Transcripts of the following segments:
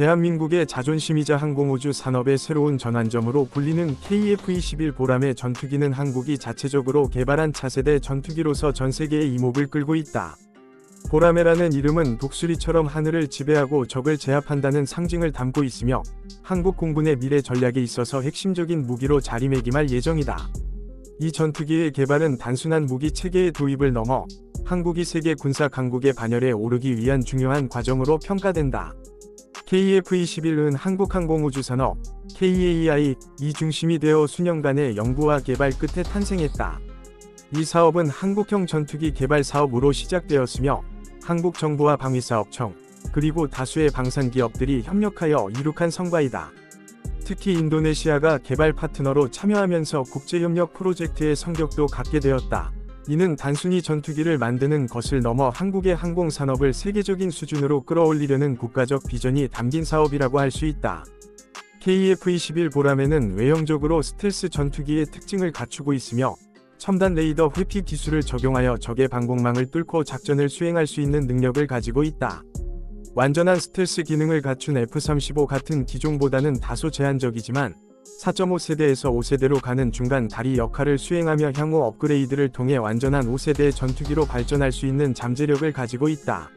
대한민국의 자존심이자 항공우주 산업의 새로운 전환점으로 불리는 KF-21 보람의 전투기는 한국이 자체적으로 개발한 차세대 전투기로서 전 세계의 이목을 끌고 있다. 보라매라는 이름은 독수리처럼 하늘을 지배하고 적을 제압한다는 상징을 담고 있으며 한국 공군의 미래 전략에 있어서 핵심적인 무기로 자리매김할 예정이다. 이 전투기의 개발은 단순한 무기 체계의 도입을 넘어 한국이 세계 군사 강국의 반열에 오르기 위한 중요한 과정으로 평가된다. KF-21은 한국항공우주산업 KAI 이 중심이 되어 수년간의 연구와 개발 끝에 탄생했다. 이 사업은 한국형 전투기 개발 사업으로 시작되었으며 한국 정부와 방위사업청 그리고 다수의 방산 기업들이 협력하여 이룩한 성과이다. 특히 인도네시아가 개발 파트너로 참여하면서 국제협력 프로젝트의 성격도 갖게 되었다. 이는 단순히 전투기를 만드는 것을 넘어 한국의 항공산업을 세계적인 수준으로 끌어올리려는 국가적 비전이 담긴 사업이라고 할 수 있다. KF-21 보람에는 외형적으로 스텔스 전투기의 특징을 갖추고 있으며 첨단 레이더 회피 기술을 적용하여 적의 방공망을 뚫고 작전을 수행할 수 있는 능력을 가지고 있다. 완전한 스텔스 기능을 갖춘 F-35 같은 기종보다는 다소 제한적이지만 4.5세대에서 5세대로 가는 중간 다리 역할을 수행하며 향후 업그레이드를 통해 완전한 5세대 전투기로 발전할 수 있는 잠재력을 가지고 있다.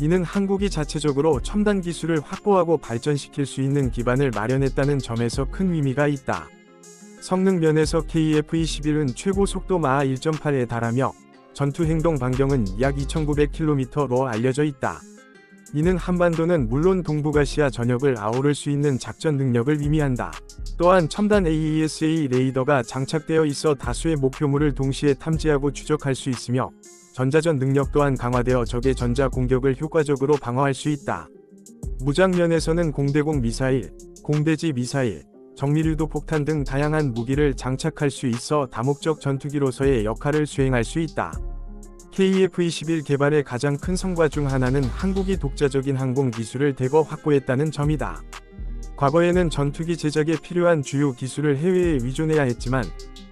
이는 한국이 자체적으로 첨단 기술을 확보하고 발전시킬 수 있는 기반을 마련했다는 점에서 큰 의미가 있다. 성능 면에서 KF-21은 최고 속도 마하 1.8에 달하며 전투 행동 반경은 약 2,900km로 알려져 있다. 이는 한반도는 물론 동북아시아 전역을 아우를 수 있는 작전 능력을 의미한다. 또한 첨단 AESA 레이더가 장착되어 있어 다수의 목표물을 동시에 탐지하고 추적할 수 있으며 전자전 능력 또한 강화되어 적의 전자 공격을 효과적으로 방어할 수 있다. 무장면에서는 공대공 미사일, 공대지 미사일, 정밀유도 폭탄 등 다양한 무기를 장착할 수 있어 다목적 전투기로서의 역할을 수행할 수 있다. KF-21 개발의 가장 큰 성과 중 하나는 한국이 독자적인 항공 기술을 대거 확보했다는 점이다. 과거에는 전투기 제작에 필요한 주요 기술을 해외에 의존해야 했지만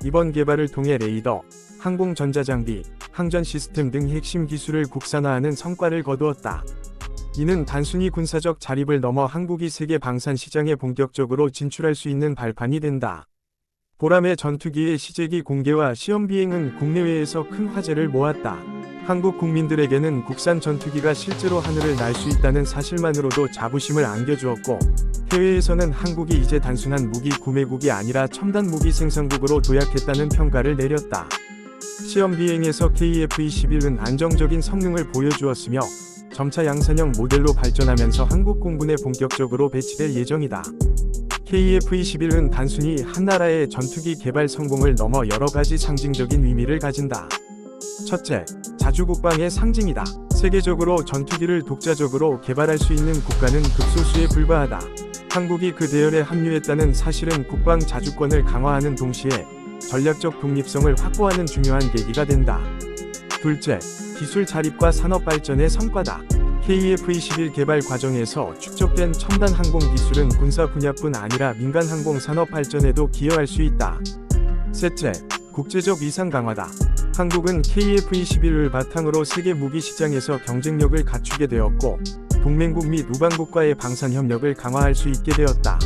이번 개발을 통해 레이더, 항공 전자장비, 항전 시스템 등 핵심 기술을 국산화하는 성과를 거두었다. 이는 단순히 군사적 자립을 넘어 한국이 세계 방산 시장에 본격적으로 진출할 수 있는 발판이 된다. 보람의 전투기의 시제기 공개와 시험 비행은 국내외에서 큰 화제를 모았다. 한국 국민들에게는 국산 전투기가 실제로 하늘을 날 수 있다는 사실만으로도 자부심을 안겨주었고, 해외에서는 한국이 이제 단순한 무기 구매국이 아니라 첨단 무기 생산국으로 도약했다는 평가를 내렸다. 시험 비행에서 KF-21은 안정적인 성능을 보여주었으며, 점차 양산형 모델로 발전하면서 한국 공군에 본격적으로 배치될 예정이다. KF-21은 단순히 한 나라의 전투기 개발 성공을 넘어 여러 가지 상징적인 의미를 가진다. 첫째, 자주국방의 상징이다. 세계적으로 전투기를 독자적으로 개발할 수 있는 국가는 극소수에 불과하다. 한국이 그 대열에 합류했다는 사실은 국방 자주권을 강화하는 동시에 전략적 독립성을 확보하는 중요한 계기가 된다. 둘째, 기술 자립과 산업 발전의 성과다. KF-21 개발 과정에서 축적된 첨단 항공 기술은 군사 분야뿐 아니라 민간 항공 산업 발전에도 기여할 수 있다. 셋째, 국제적 위상 강화다. 한국은 KF-21을 바탕으로 세계 무기 시장에서 경쟁력을 갖추게 되었고, 동맹국 및 우방국과의 방산 협력을 강화할 수 있게 되었다.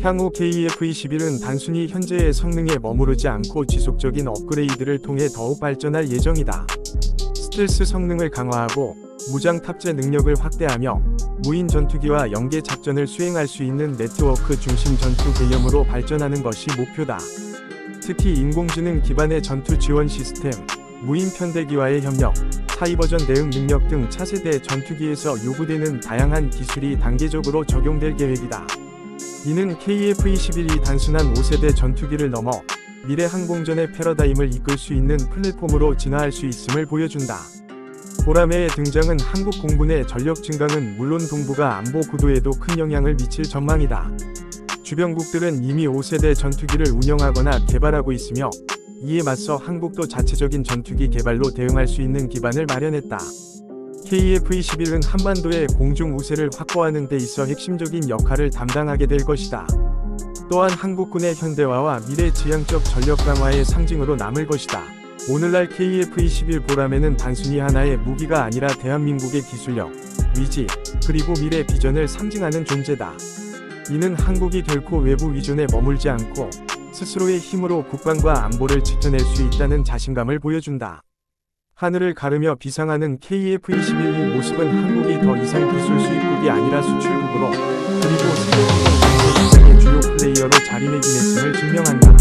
향후 KF-21은 단순히 현재의 성능에 머무르지 않고 지속적인 업그레이드를 통해 더욱 발전할 예정이다. 스텔스 성능을 강화하고 무장 탑재 능력을 확대하며 무인 전투기와 연계 작전을 수행할 수 있는 네트워크 중심 전투 개념으로 발전하는 것이 목표다. 특히 인공지능 기반의 전투 지원 시스템, 무인 편대기와의 협력, 사이버전 대응 능력 등 차세대 전투기에서 요구되는 다양한 기술이 단계적으로 적용될 계획이다. 이는 KF-21이 단순한 5세대 전투기를 넘어 미래 항공전의 패러다임을 이끌 수 있는 플랫폼으로 진화할 수 있음을 보여준다. 보라매의 등장은 한국 공군의 전력 증강은 물론 동북아 안보 구도에도 큰 영향을 미칠 전망이다. 주변국들은 이미 5세대 전투기를 운영하거나 개발하고 있으며 이에 맞서 한국도 자체적인 전투기 개발로 대응할 수 있는 기반을 마련했다. KF-21은 한반도의 공중 우세를 확보하는 데 있어 핵심적인 역할을 담당하게 될 것이다. 또한 한국군의 현대화와 미래 지향적 전력 강화의 상징으로 남을 것이다. 오늘날 KF-21 보람에는 단순히 하나의 무기가 아니라 대한민국의 기술력, 위지, 그리고 미래 비전을 상징하는 존재다. 이는 한국이 결코 외부 위존에 머물지 않고 스스로의 힘으로 국방과 안보를 지켜낼 수 있다는 자신감을 보여준다. 하늘을 가르며 비상하는 KF-21의 모습은 한국이 더 이상 기술 수입국이 아니라 수출국으로 그리고 세계 시장의 주요 플레이어로 자리매김했음을 증명한다.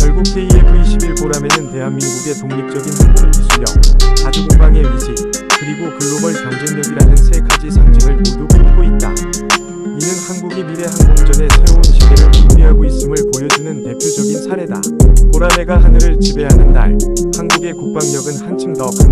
결국 KF-21 보람에는 대한민국의 독립적인 항공 기술력, 자주공방의 위지, 그리고 글로벌 경쟁력이라는 세 가지 상징을 모두 품고 있다. 이는 한국이 미래 항공전의 새로운 시대를 준비하고 있음을 보여주는 대표적인 사례다. 보라매가 하늘을 지배하는 날, 한국의 국방력은 한층 더것